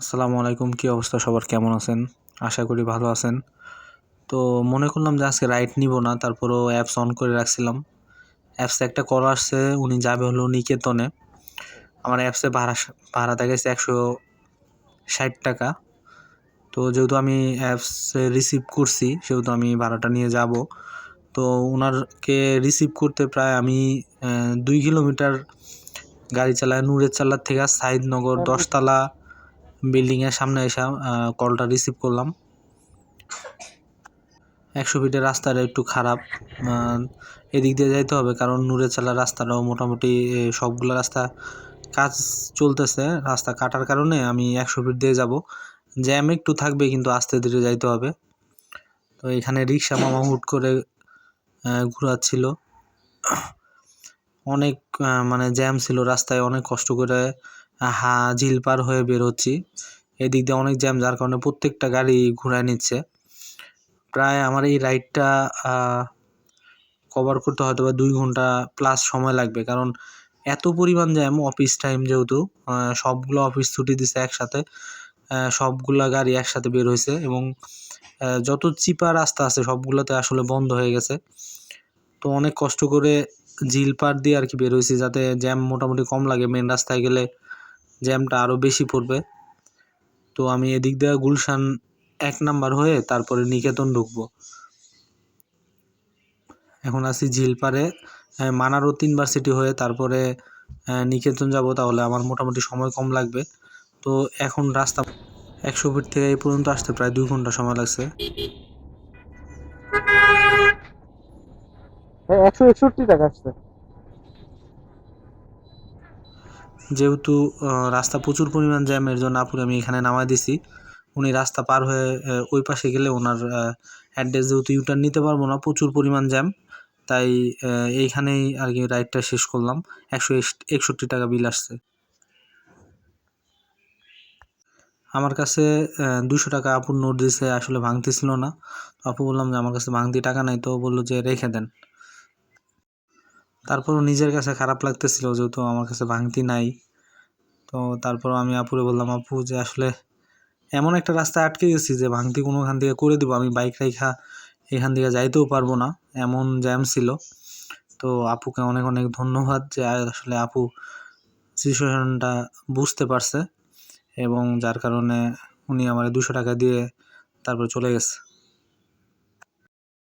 আসসালামু আলাইকুম কী অবস্থা? সবার কেমন আছেন? আশা করি ভালো আছেন। তো মনে করলাম যে আজকে রাইড নিব না তারপরও অ্যাপস অন করে রাখছিলাম। অ্যাপসে একটা কল আসছে উনি যাবে হলো নিকেতনে। আমার অ্যাপসে ভাড়া ভাড়া দেখাইছে একশো ষাট টাকা। তো যেহেতু আমি অ্যাপসে রিসিভ করছি সেহেতু আমি ভাড়াটা নিয়ে যাব। তো ওনারকে রিসিভ করতে প্রায় আমি দুই কিলোমিটার গাড়ি চালায় নূরের চাল্লার থেকে সাইদনগর দশতলা বিল্ডিংয়ের সামনে এসে কলটা রিসিভ করলাম। একশো ফিটের রাস্তাটা একটু খারাপ এদিক দিয়ে যাইতে হবে কারণ নূরে চালার রাস্তাটাও মোটামুটি সবগুলো রাস্তা কাজ চলতেছে। রাস্তা কাটার কারণে আমি একশো ফিট দিয়ে যাব। জ্যাম একটু থাকবে কিন্তু আস্তে ধীরে যাইতে হবে। তো এখানে রিক্সা মামা হুট করে ঘোরাচ্ছিল। অনেক মানে জ্যাম ছিল রাস্তায়, অনেক কষ্ট করে হা ঝিল পার হয়ে বেরোচ্ছি। এদিক দিয়ে অনেক জ্যাম, যার কারণে প্রত্যেকটা গাড়ি ঘুরায় নিচ্ছে। প্রায় আমার এই রাইডটা কভার করতে হয়তো বা দুই ঘণ্টা প্লাস সময় লাগবে। কারণ এত পরিমাণ জ্যাম অফিস টাইম যেহেতু সবগুলো অফিস ছুটি দিছে একসাথে সবগুলা গাড়ি একসাথে বের হয়েছে এবং যত চিপা রাস্তা আছে সবগুলোতে আসলে বন্ধ হয়ে গেছে। তো অনেক কষ্ট করে ঝিল পার দিয়ে আর কি বের হয়েছি, যাতে জ্যাম মোটামুটি কম লাগে। মেন রাস্তায় গেলে জ্যামটা আরও বেশি পড়বে। তো আমি এদিক দিয়ে গুলশান এক নাম্বার হয়ে তারপরে নিকেতন ঢুকবো। এখন আছি ঝিলপাড়ে। আহ, মানারও তিনবার সিটি হয়ে তারপরে নিকেতন যাব তাহলে আমার মোটামুটি সময় কম লাগবে। তো এখন রাস্তা একশো ফিট থেকে এই পর্যন্ত আসতে প্রায় দুই ঘণ্টা সময় লাগছে। একশো একষট্টি টাকা আসছে। যেহেতু রাস্তা প্রচুর পরিমাণ জ্যাম এর জন্য আপুরে আমি এখানে নামাই দিছি। উনি রাস্তা পার হয়ে ওই পাশে গেলে ওনার অ্যাড্রেস যেহেতু ইউটার্ন নিতে পারব না, প্রচুর পরিমাণ জ্যাম তাই এইখানেই আর কি রাইডটা শেষ করলাম। একশো একষট্টি টাকা বিল আসছে। আমার কাছে দুশো টাকা আপুর নোট দিছে, আসলে ভাঙতেছিল না। তো আপু বললাম যে আমার কাছে ভাঙতি টাকা নাই, তো বলল যে রেখে দেন। তারপরও নিজের কাছে খারাপ লাগতেছিল, যেহেতু আমার কাছে ভাঙতি নাই। তো তারপর আমি আপুরে বললাম, আপু, যে আসলে এমন একটা রাস্তায় আটকে গেছি যে ভাঙতি কোনোখান থেকে করে দিব, আমি বাইক রাইখা এখান থেকে যাইতেও পারব না। এমন জ্যাম ছিল। তো আপুকে অনেক অনেক ধন্যবাদ যে আসলে আপু সিচুয়েশনটা বুঝতে পারছে এবং যার কারণে উনি আমার দুশো টাকা দিয়ে তারপর চলে গেছে।